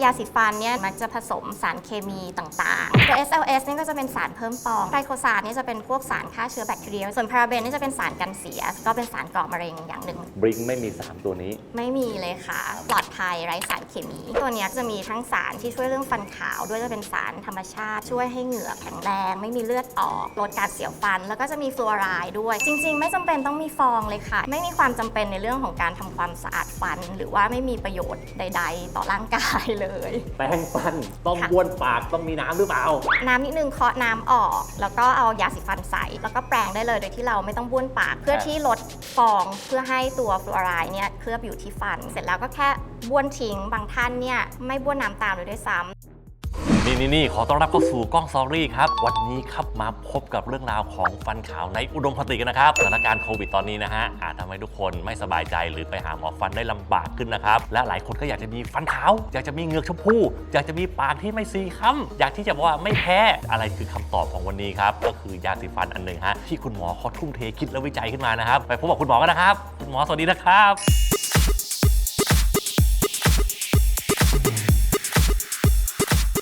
ยาสีฟันเนี่ยมักจะผสมสารเคมีต่างๆ ตัว SLS เนี่ยก็จะเป็นสารเพิ่มฟองไตรโคซานเนี่ยจะเป็นพวกสารฆ่าเชื้อแบคทีเรีย ส่วนพาราเบนเนี่ยจะเป็นสารกันเสีย ก็เป็นสารก่อมะเร็งอย่างหนึ่ง บริงไม่มี 3 ตัวนี้ ไม่มีเลยค่ะ ปลอดภัยไร้สารเคมี ตัวเนี้ยจะมีทั้งสารที่ช่วยเรื่องฟันขาว ด้วยจะเป็นสารธรรมชาติ ช่วยให้เหงือกแข็งแรง ไม่มีเลือดออกลดการเสียวฟัน แล้วก็จะมีฟลูออไรด์ด้วย จริง ๆ ไม่จำเป็นต้องมีฟองเลยค่ะ ไม่มีความจำเป็นในเรื่องของการทำความสะอาดฟัน หรือว่าไม่มีประโยชน์ใด ๆ ต่อร่างกายเลยแป้งฟันต้องค่ะ บ้วนปากต้องมีน้ำหรือเปล่า น้ำนิดนึงเคาะน้ำออก แล้วก็เอายาสีฟันใส่ แล้วก็แปรงได้เลยโดยที่เราไม่ต้องบ้วนปาก เพื่อที่ลดฟองเพื่อให้ตัวฟลูออไรด์เนี่ยเคลือบอยู่ที่ฟัน เสร็จแล้วก็แค่บ้วนทิ้งบางท่านเนี่ยไม่บ้วนน้ำตามเลยด้วยซ้ำ นี่นี่นี่ขอต้อนรับเข้าสู่กล้องซอรี่ครับ วันนี้ครับมาพบกับเรื่องราวของฟันขาวในอุดมคติกันนะครับสถานการณ์โควิดตอนนี้นะฮะอาจทำให้ทุกคนไม่สบายใจหรือไปหาหมอฟันได้ลำบากขึ้นนะครับ และหลายคนก็อยากจะมีฟันขาว อยากจะมีเหงือกชมพู อยากจะมีปากที่ไม่ซีค้ำอยากที่จะบอกว่าไม่แพ้อะไรคือคำตอบของวันนี้ครับก็คือยาสีฟันอันหนึ่งฮะที่คุณหมอเขาทุ่มเทคิดและวิจัยขึ้นมานะครับไปพบกับคุณหมอกันนะครับ คุณหมอสวัสดีนะครับ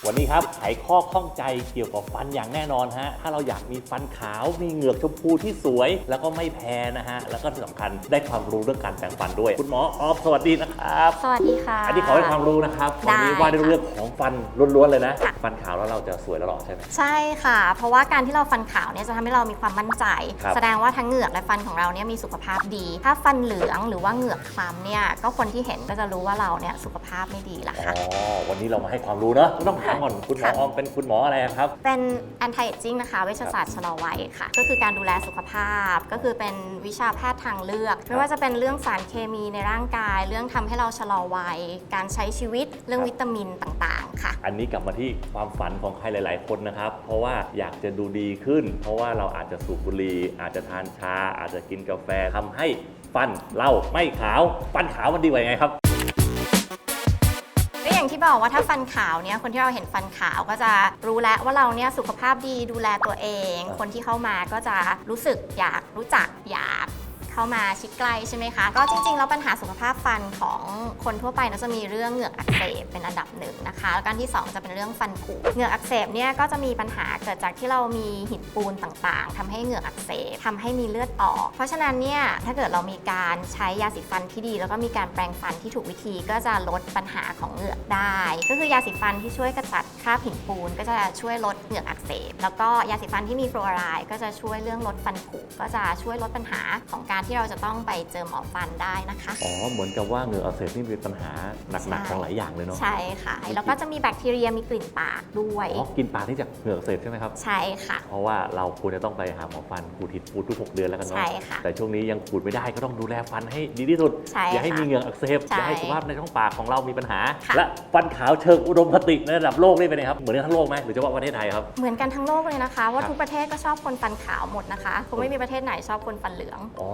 วันนี้ครับไขข้อข้องใจเกี่ยวกับฟันอย่างแน่นอนฮะ ถ้าเราอยากมีฟันขาว มีเหงือกชมพูที่สวย แล้วก็ไม่แพ้นะฮะ แล้วก็ที่สำคัญได้ความรู้เรื่องการแปรงฟันด้วย คุณหมอออฟสวัสดีนะครับ สวัสดีค่ะ อันนี้ขอให้ความรู้นะครับได้วันนี้ว่าในเรื่องของฟันล้วนๆเลยนะ ค่ะ ฟันขาวแล้วเราจะสวยแล้วหรอใช่ไหม ใช่ค่ะ เพราะว่าการที่เราฟันขาวเนี่ยจะทำให้เรามีความมั่นใจ ครับแสดงว่าทั้งเหงือกและฟันของเราเนี่ยมีสุขภาพดี ถ้าฟันเหลืองหรือว่าเหงือกคล้ำเนี่ยก็คนที่เห็นก็จะรู้ว่าเราเนี่ยสุขภาพไม่ดีละอ๋ค่ะอวันนี้เรามาให้ความรู้เนอะต้องถามก่อนคุณหมอค่ะออมเป็นคุณหมออะไรครับ เป็น anti aging นะคะ เวชศาสตร์ชะลอวัยค่ะ ก็คือการดูแลสุขภาพ ก็คือเป็นวิชาแพทย์ทางเลือก ไม่ว่าจะเป็นเรื่องสารเคมีในร่างกาย เรื่องทำให้เราชะลอวัย การใช้ชีวิต เรื่องวิตามินต่างๆ ค่ะ อันนี้กลับมาที่ความฝันของใครหลาย ๆ คนนะครับ เพราะว่าอยากจะดูดีขึ้น เพราะว่าเราอาจจะสูบบุหรี่ อาจจะทานชา อาจจะกินกาแฟทำให้ฟันเราไม่ขาว ฟันขาวมันดีกว่ายังไงครับก็ อย่างที่บอกว่าถ้าฟันขาวเนี่ยคนที่เราเห็นฟันขาวก็จะรู้แล้วว่าเราเนี่ยสุขภาพดีดูแลตัวเองครับคนที่เข้ามาก็จะรู้สึกอยากรู้จักอยาก เข้ามาชิดใกล้ใช่ไหมคะ ก็จริงๆ แล้วปัญหาสุขภาพฟันของคนทั่วไปนะจะมีเรื่องเหงือกอักเสบเป็นอันดับหนึ่งนะคะ แล้วก็อันที่สองจะเป็นเรื่องฟันผุเหงือกอักเสบเนี่ยก็จะมีปัญหาเกิดจากที่เรามีหินปูนต่างๆทำให้เหงือกอักเสบทำให้มีเลือดออก เพราะฉะนั้นเนี่ยถ้าเกิดเรามีการใช้ยาสีฟันที่ดี แล้วก็มีการแปรงฟันที่ถูกวิธีก็จะลดปัญหาของเหงือกได้ ก็คือยาสีฟันที่ช่วยกระจัดคราบหินปูน ก็จะช่วยลดเหงือกอักเสบแล้วก็ยาสีฟันที่มีฟลูออไรด์ก็จะช่วยเรื่องลดฟันผุก็จะช่วยลดปัญหาของการที่เราจะต้องไปเจอหมอฟันได้นะคะ อ๋อ เหมือนกับว่าเหงื่ออักเสบนี่เป็นปัญหาหนักใช่ๆของหลายอย่างเลยเนาะ ใช่ค่ะ แล้วก็จะมีแบคทีเรียมีกลิ่นปากด้วย อ๋อกินปลาที่จากเหงื่ออักเสบใช่ไหมครับ ใช่ค่ะ เพราะว่าเราควรจะต้องไปหาหมอฟันขูดหิดปูดทุก 6 เดือนแล้วกันเนาะ ใช่ค่ะ แต่ช่วงนี้ยังขูดไม่ได้ก็ต้องดูแลฟันให้ดีที่สุดใช่อย่าให้ค่ะมีเหงื่ออักเสบใช่อย่าให้สุขภาพในช่องปากของเรามีปัญหาค่ะและฟันขาวเชิงอุดมคติในระดับโลกนี่เป็นไงครับ เหมือนกันทั้งโลกไหมหรือเฉพาะประเทศไทยครับ เหมือนกันทั้งโลกเลยนะคะว่าครับทุกประเทศก็ชอบคนฟันขาวหมดนะคะคงไม่มีประเทศไหนชอบคนฟันเหลือง อ๋อ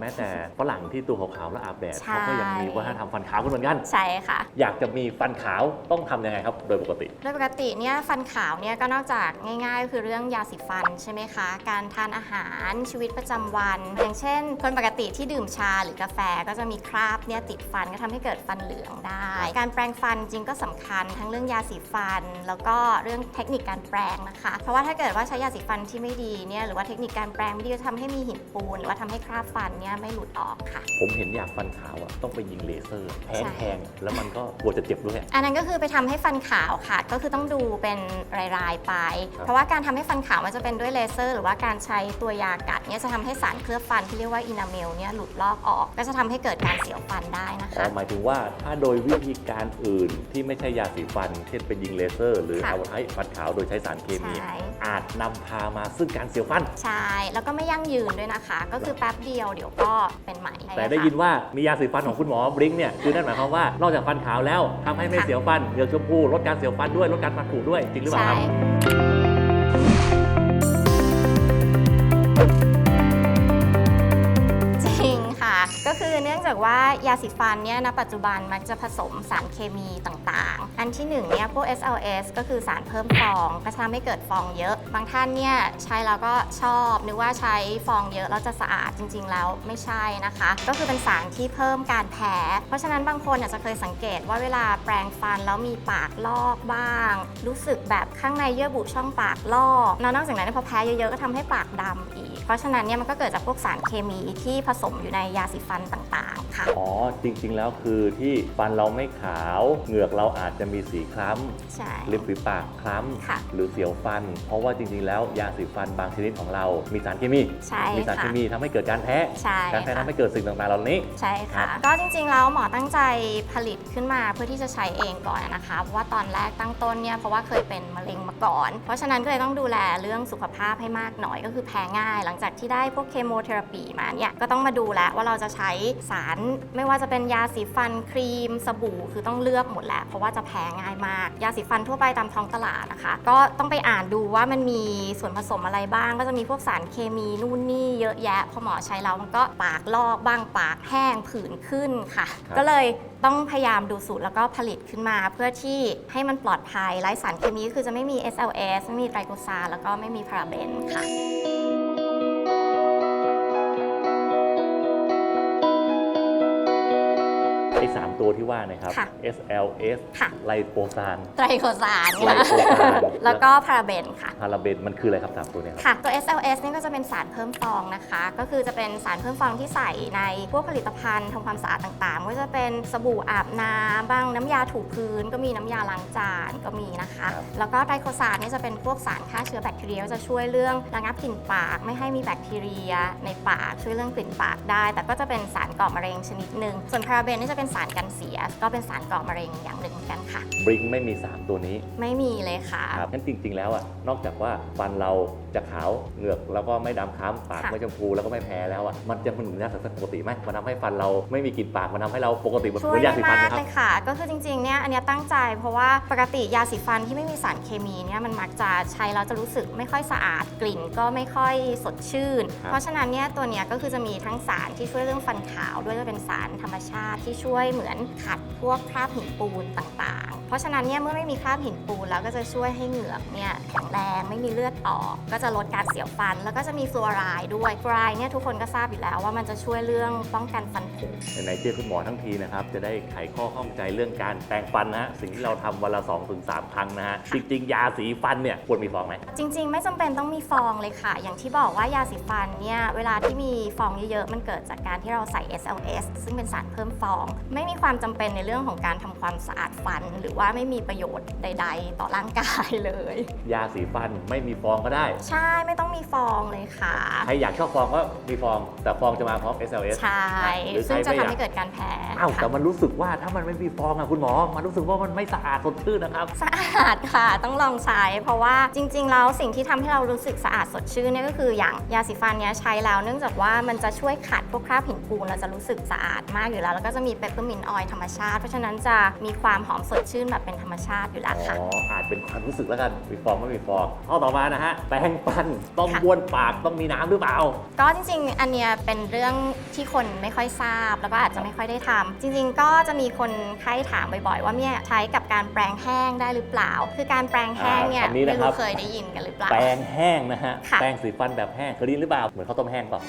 แม้แต่ฝรั่งที่ตัวขาวๆแล้วอาบแดดใช่ เขาก็ยังมีวัฒนธรรมฟันขาวกันเหมือนกัน ใช่ค่ะ อยากจะมีฟันขาวต้องทำยังไงครับ โดยปกติ โดยปกติเนี่ยฟันขาวเนี่ยก็นอกจากง่ายๆก็คือเรื่องยาสีฟันใช่ไหมคะ การทานอาหารชีวิตประจำวัน อย่างเช่น คนปกติที่ดื่มชาหรือกาแฟก็จะมีคราบเนี่ยติดฟันก็ทำให้เกิดฟันเหลืองได้ การแปรงฟันจริงก็สำคัญทั้งเรื่องยาสีฟัน แล้วก็เรื่องเทคนิคการแปรงนะคะ เพราะว่าถ้าเกิดว่าใช้ยาสีฟันที่ไม่ดีเนี่ยหรือว่าเทคนิคการแปรงไม่ดีก็ทำให้มีหินปูนหรือว่าทำให้คราบฟันเนี่ยไม่หลุดออกค่ะ ผมเห็นอยากฟันขาวอะต้องไปยิงเลเซอร์แพงใช่แพงๆแล้วมันก็กลัวจะเจ็บด้วย อันนั้นก็คือไปทำให้ฟันขาวค่ะ ก็คือต้องดูเป็นรายๆไปครับเพราะว่าการทำให้ฟันขาวมันจะเป็นด้วยเลเซอร์ หรือว่าการใช้ตัวยากัดเนี่ยจะทำให้สารเคลือบฟันที่เรียกว่าอินาเมลเนี่ยหลุดลอกออก ก็จะทำให้เกิดการเสียวฟันได้นะอ๋อคะหมายถึงว่าถ้าโดยวิธีการอื่นที่ไม่ใช่ยาสีฟัน เช่นไปยิงเลเซอร์ หรือค่ะเอาใช้ฟันขาวโดยใช้สารเคมีใช่อาจนำพามาซึ่งการเสียวฟัน ใช่ แล้วก็ไม่ยั่งยืนด้วยนะคะ ก็คือแป๊บเดียวเดี๋ยวก็เป็นใหม่แต่ได้ยินว่ามียาสีฟันของคุณหมอบริงเนี่ยคือนั่นหมายความว่านอกจากฟันขาวแล้วทำให้ไม่เสียวฟันเหงือกชมพูลดการเสียวฟันด้วยลดการฟันผุด้วยจริงหรือเปล่าใช่ครับจริงค่ะก็คือเนื่องจากว่ายาสีฟันเนี่ยณปัจจุบันมักจะผสมสารเคมีต่างๆ อันที่หนึ่งเนี่ยพวก SLS ก็คือสารเพิ่มฟอง ก็จะทำให้เกิดฟองเยอะ บางท่านเนี่ยใช้แล้วก็ชอบนึกว่าใช้ฟองเยอะแล้วจะสะอาดจริง ๆ แล้วไม่ใช่นะคะ ก็คือเป็นสารที่เพิ่มการแพ้ เพราะฉะนั้นบางคนอาจจะเคยสังเกตว่าเวลาแปรงฟันแล้วมีปากลอกบ้าง รู้สึกแบบข้างในเยื่อบุช่องปากลอกแล้วนอกจากนั้นพอแพ้เยอะๆก็ทำให้ปากดำอีก เพราะฉะนั้นเนี่ยมันก็เกิดจากพวกสารเคมีที่ผสมอยู่ในยาสีฟันต่างๆค่ะอ๋อจริงๆแล้วคือที่ฟันเราไม่ขาวเหงือกเราอาจจะมีสีคล้ำใช่ริมฝีปากคล้ค่ะำหรือเสียวฟัน เพราะว่าจริงๆ แล้วยาสีฟันบางชนิดของเรา มีสารเคมี ใช่มีสารเคค่ะ มีทำให้เกิดการแพ้ ใช่การแพ้ค่ะ ทำให้เกิดสิ่งต่างๆเหล่านี้ ใช่ครัค่ะ บ ก็จริงๆ แล้วหมอตั้งใจผลิตขึ้นมาเพื่อที่จะใช้เองก่อนนะคะ เพราะว่าตอนแรกตั้งต้นเนี่ยเพราะว่าเคยเป็นมะเร็งมาก่อน เพราะฉะนั้นก็เลยต้องดูแลเรื่องสุขภาพให้มากหน่อยก็คือแพ้ง่าย หลังจากที่ได้พวกเคมีเทอราปีมาเนี่ยก็ต้องมาดูแลว่าเราจะใช้สารไม่ว่าจะเป็นยาสีฟันครีมสบู่คือต้องเลือกหมดแหละเพราะว่าจะแพ้ง่ายมาก ยาสีฟันทั่วไปตามท้องตลาดนะคะ ก็ต้องไปอ่านดูว่ามันมีส่วนผสมอะไรบ้าง ก็จะมีพวกสารเคมีนู่นนี่เยอะแยะ พอหมอใช้แล้วมันก็ปากลอกบ้างปากแห้งผื่นขึ้นค่ะ ครับ ก็เลยต้องพยายามดูสูตรแล้วก็ผลิตขึ้นมา เพื่อที่ให้มันปลอดภัยไร้สารเคมีก็คือจะไม่มี SLS ไม่มีไตรโกซานแล้วก็ไม่มีพาราเบนค่ะ ตัวที่ว่านะครับ ค่ะ SLS ค่ะ ไลโปซาน ไตรโกซานไลโปซาน แล้วก็พาราเบนค่ะ พาราเบนมันคืออะไรครับสามตัวเนี้ครับ ค่ะ ตัว SLS นี่ก็จะเป็นสารเพิ่มฟองนะคะ ก็คือจะเป็นสารเพิ่มฟองที่ใส่ในพวกผลิตภัณฑ์ทำความสะอาดต่างๆไม่ว่าจะเป็นสบู่อาบน้ำบ้างน้ำยาถูพื้น ก็มีน้ำยาล้างจานก็มีนะคะ ครับ แล้วก็ไตรโคซานนี่จะเป็นพวกสารฆ่าเชื้อแบคทีเรียก็จะช่วยเรื่องระงับกลิ่นปาก ไม่ให้มีแบคทีเรียในปากช่วยเรื่องกลิ่นปากได้ แต่ก็จะเป็นสารก่อมะเร็งชนิดหนึ่งส่วนพาราเบนนี่จะเป็นสารกันเสียก็เป็นสารก่อมะเร็งอย่างหนึ่งเหมือนกันค่ะ บริงไม่มี 3 ตัวนี้ไม่มีเลยค่ะ ครับงั้นจริง ๆ แล้วอะนอกจากว่าฟันเราจะขาวเหงือกแล้วก็ไม่ดำคล้ำปากค่ะไม่ชมพูแล้วก็ไม่แพ้แล้วอะมันจะมันเหมือนยาสีฟันปกติไหมมันทำให้ฟันเราไม่มีกลิ่นปากมันทำให้เราปกติเหมือนช่วยยาได้สีฟันมากนะครับเลยค่ะก็คือจริงๆเนี่ยอันเนี้ยตั้งใจ เพราะว่าปกติยาสีฟันที่ไม่มีสารเคมีเนี่ยมันมักจะใช้แล้วจะรู้สึกไม่ค่อยสะอาดกลิ่น ก็ไม่ค่อยสดชื่นครับเพราะฉะนั้นเนี่ยตัวเนี้ยก็คือจะมีทั้งสารที่ช่วยเรื่องฟันขาว ด้วยจะเป็นสารธรรมชาติที่ช่วยเหมือนขัดพวกคราบหินปูนต่างๆ เพราะฉะนั้นเนี่ยเมื่อไม่มีคราบหินปูนแล้วก็จะช่วยให้เหงือกเนี่ยแข็งแรงไม่มีเลือดออกก็จะลดการเสียวฟัน แล้วก็จะมีฟลูออไรด์ด้วยฟลูออไรด์เนี่ยทุกคนก็ทราบอยู่แล้วว่ามันจะช่วยเรื่องป้องกันฟันผุ ไหนๆเจอคุณหมอทั้งทีนะครับ จะได้ไขข้อข้องใจเรื่องการแปรงฟันนะฮะ สิ่งที่เราทำวันละ2อถึงสครั้งนะฮะ จริง ๆ ยาสีฟันเนี่ยควรมีฟองไหม จริง ๆ ไม่จำเป็นต้องมีฟองเลยค่ะ อย่างที่บอกว่ายาสีฟันเนี่ย เวลาที่มีฟองเยอะๆ มันเกิดจากการที่เราใส่ SLS ซึ่งเป็นสารเพิ่มฟอง ไม่มีความจำเป็นในเรื่องของการทำความสะอาดฟัน หรือว่าไม่มีประโยชน์ใด ๆ ต่อร่างกายเลย ยาสีฟันไม่มีฟองก็ได้ใช่ไม่ต้องมีฟองเลยค่ะ ใครอยากชอบฟองก็มีฟอง แต่ฟองจะมาพร้อม SLS ใช่ หรือใครซึ่งจะไม่อยากทำให้เกิดการแพ้อ้าวแต่ค่ะมันรู้สึกว่าถ้ามันไม่มีฟองอะคุณหมอ มันรู้สึกว่ามันไม่สะอาดสดชื่นนะครับ สะอาดค่ะต้องลองใช้ เพราะว่าจริงๆแล้วสิ่งที่ทำให้เรารู้สึกสะอาดสดชื่นเนี่ยก็คืออย่างยาสีฟันเนี้ยใช้แล้วเนื่องจากว่ามันจะช่วยขัดพวกคราบหินปูนเราจะรู้สึกสะอาดมากอยู่แล้ว แล้วก็จะมีเปปเปอร์มินต์ออยล์ธรรมชาติ เพราะฉะนั้นจะมีความหอมสดชื่นแบบเป็นธรรมชาติอยู่แล้วค่ะอ๋ออาจเป็นความรู้สึกแล้วกันมีฟองไม่มีฟองข้อต่อมานะฮะแปรงฟันต้องค่ะ บ้วนปากต้องมีน้ำหรือเปล่า ก็จริงๆ อันเนี้ยเป็นเรื่องที่คนไม่ค่อยทราบ แล้วก็อาจจะไม่ค่อยได้ทำจริงๆ ก็จะมีคนไข้ถามบ่อยๆ ว่าเนี่ยใช้กับการแปรงแห้งได้หรือเปล่า คือการแปรงแห้งเนี่ยอ่าคำนี้ไม่นะครัรู้บ เคยได้ยินกันหรือเปล่า แปรงแห้งนะฮะค่ะ แปรงสีฟันแบบแห้งเคยได้ยินหรือเปล่าเหมือนข้าวต้มแห้งเปล่า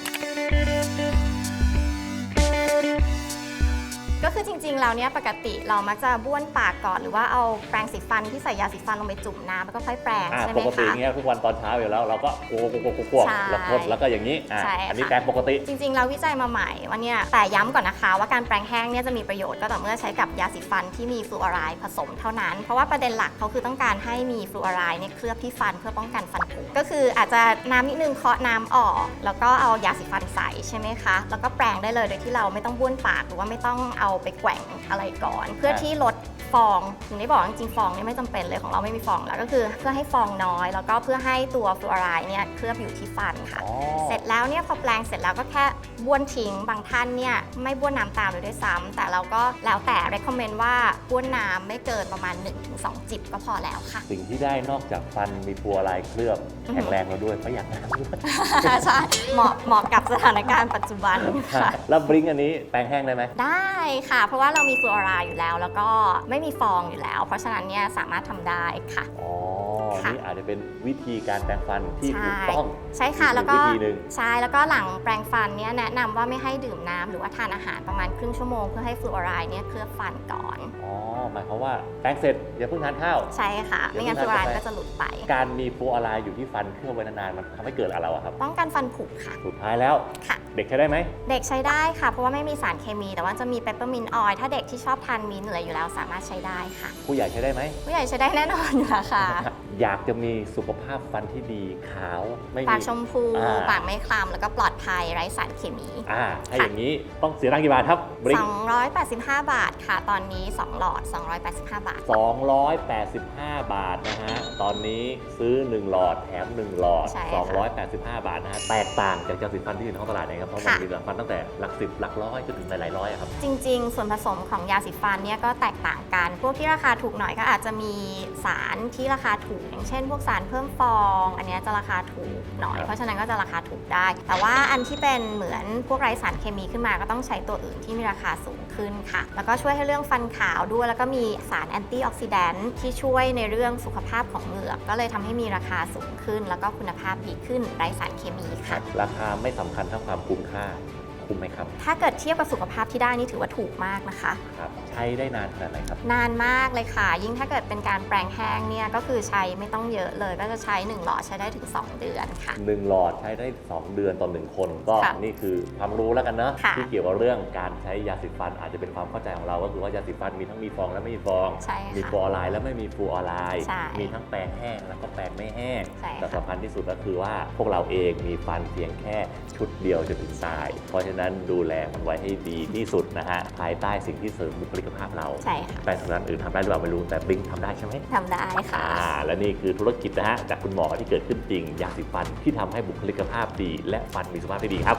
ก็คือจริงๆแล้วเนี่ยปกติเรามักจะบ้วนปากก่อนหรือว่าเอาแปรงสีฟันที่ใส่ยาสีฟันลงไปจุ่มน้ำแล้วก็ค่อยแปรงอ่าใช่ไหปมกติคะ เงี้ยทุกวันตอนเช้าอยู่แล้วเราก็โกโกโกโกโกใช่แล้วพดแล้วก็อย่างนี้อ่าใช่อันนี้ค่ะแปรงปกติ จริงๆ เราวิจัยมาใหม่ว่าเนี่ยแต่ย้ำก่อนนะคะ ว่าการแปรงแห้งเนี่ยจะมีประโยชน์ก็ต่อเมื่อใช้กับยาสีฟันที่มีฟลูออไรด์ผสมเท่านั้น เพราะว่าประเด็นหลักเขาคือต้องการให้มีฟลูออไรด์เนี่ยเคลือบที่ฟันเพื่อป้องกันฟันผุก็คืออาจจะน้ำนิดนึงเคาะน้ำออก แล้วก็เอายาสีฟันใส่ใช่ไหมคะ แล้วก็แปรงได้เลยโดยที่เราไม่ต้องบ้วนปากหรือว่าไม่ต้องเอาไปแกว่งอะไรก่อน เพื่อที่ลด ฟองถึงได้บอกจริงๆฟองเนี่ยไม่จำเป็นเลยของเราไม่มีฟองแล้วก็คือเพื่อให้ฟองน้อย แล้วก็เพื่อให้ตัวฟลูออไรด์เนี่ยเคลือบอยู่ที่ฟันค่ะอ๋อเสร็จแล้วเนี่ยพอแปลงเสร็จแล้วก็แค่บ้วนทิ้งบางท่านเนี่ยไม่บ้วนน้ำตามเลยด้วยซ้ำแต่เราก็แล้วแต่ recommend ว่าบ้วนน้ำไม่เกินประมาณ 1-2 จิบก็พอแล้วค่ะ สิ่งที่ได้นอกจากฟันมีฟัวลายเคลือบอือหือแข็งแรงเราด้วยประหยัดน้ำด้วยใช่เหมาะเหมาะกับสถานการณ์ปัจจุบันค่ะแล้วบริงอันนี้แปรงแห้งได้ไหมได้ค่ะ เพราะว่าเรามีฟลูออไรด์อยู่แล้ว แล้วก็ไม่มีฟองอยู่แล้ว เพราะฉะนั้นเนี่ยสามารถทำได้ค่ะ อ๋อ ค่ะ นี่อาจจะเป็นวิธีการแปรงฟันที่ใช่ถูกต้องใช่ค่ะอีกแล้วก็วิธีหนึ่ง ใช่แล้วก็หลังแปรงฟันเนี่ยแนะนำว่าไม่ให้ดื่มน้ำหรือว่าทานอาหารประมาณครึ่งชั่วโมงเพื่อให้ฟลูออไรด์เนี่ยเคลือบฟันก่อน อ๋อ หมายความว่าแปรงเสร็จอย่าเพิ่งทานข้าว ใช่ค่ะ ไม่งั้นฟลูออไรด์ก็จะหลุดไป การมีฟลูออไรด์อยู่ที่ฟันเคลือบไว้นานๆมันทำให้เกิดอะไรอะครับ ป้องกันฟันผุค่ะ สุดท้ายแล้วค่ะ เด็กใช้ได้ไหม เด็กใช้ได้ค่ะ เพราะว่าไม่มีสารเคมี แต่ว่าจะมีเปปเปอร์มินต์ออยล์ถ้าเด็กที่ชอบทานมิ้นท์อะไรอยู่แล้วสามารถใช้ได้ค่ะ ผู้ใหญ่ใช้ได้ไหม ผู้ใหญ่ใช้ได้แน่นอนอยู่แล้วค่ะ อยากจะมีสุขภาพฟันที่ดีขาวไม่ปามีกชมพู อ่าปากไม่คล้ำแล้วก็ปลอดภัยไร้สารเคมี อ่าถ้าอย่างนี้ต้องเสียตังค์กี่บาทครับบริง285 บาทค่ะ ตอนนี้ 2 หลอด 285 บาท 285 บาทนะฮะ ตอนนี้ซื้อ 1 หลอดแถม 1 หลอด ใช่ค่ะ285 บาทนะฮะแตกต่างจากยาสีฟันที่อยู่ในท้องตลาดนะครับเพราะมันค่ะ มียาสีฟันตั้งแต่หลักสิบหลักร้อยจนถึงหลายๆร้อยอะครับ จริง ๆ ส่วนผสมของยาสีฟันเนี่ยก็แตกต่างกัน พวกที่ราคาถูกหน่อยก็อาจจะมีสารที่ราคาถูกอย่างเช่น พวกสารเพิ่มฟอง อันเนี้ยจะราคาถูกหน่อยครับเพราะฉะนั้นก็จะราคาถูกได้ แต่ว่าอันที่เป็นเหมือนพวกไร้สารเคมีขึ้นมาก็ต้องใช้ตัวอื่นที่มีราคาสูงขึ้นค่ะ แล้วก็ช่วยให้เรื่องฟันขาวด้วย แล้วก็มีสารแอนตี้ออกซิแดนต์ที่ช่วยในเรื่องสุขภาพของเหงือก ก็เลยทำให้มีราคาสูงขึ้น แล้วก็คุณภาพดีขึ้นไร้สารเคมีค่ะ ราคาไม่สำคัญเท่าความคุ้มค่าคุ้มไหมครับ ถ้าเกิดเทียบกับสุขภาพที่ได้นี่ถือว่าถูกมากนะคะครับ ใช้ได้นานขนาดไหนครับ นานมากเลยค่ะ ยิ่งถ้าเกิดเป็นการแปลงแห้งเนี่ยก็คือใช้ไม่ต้องเยอะเลย ก็จะใช้ 1 หลอดใช้ได้ถึง 2 เดือนค่ะ 1 หลอดใช้ได้ 2 เดือนต่อ1คน ก็ค่ะนี่คือความรู้แล้วกันเนอะค่ะ ที่เกี่ยวกับเรื่องการใช้ยาสีฟันอาจจะเป็นความเข้าใจของเรา ก็คือว่ายาสีฟันมีทั้งมีฟองและไม่มีฟอง ใช่มีค่ะฟลูออไรด์และไม่มีฟลูออไรด์ใช่มีทั้งแปรงแห้งแล้วก็แปรงไม่แห้งใช่ค่ะ แต่สำคัญที่สุดก็คือว่าพวกเราเองมีฟันเพียงแค่ชุดเดียวจนถึงตาย เพราะฉะนั้นดูแลมันไว้ให้ดีที่สุดนะฮะภายใต้สิ่งที่เสริมบุคลิกภาพเราใช่ค่ะแปรงสำนักอื่นทำได้หรือเปล่าไม่รู้แต่บลิงทำได้ใช่ไหมทำได้ค่ะอ่าและนี่คือธุรกิจนะฮะจากคุณหมอที่เกิดขึ้นจริงยาสีฟันที่ทำให้บุคลิกภาพดี และฟันมีสุขภาพที่ดีครับ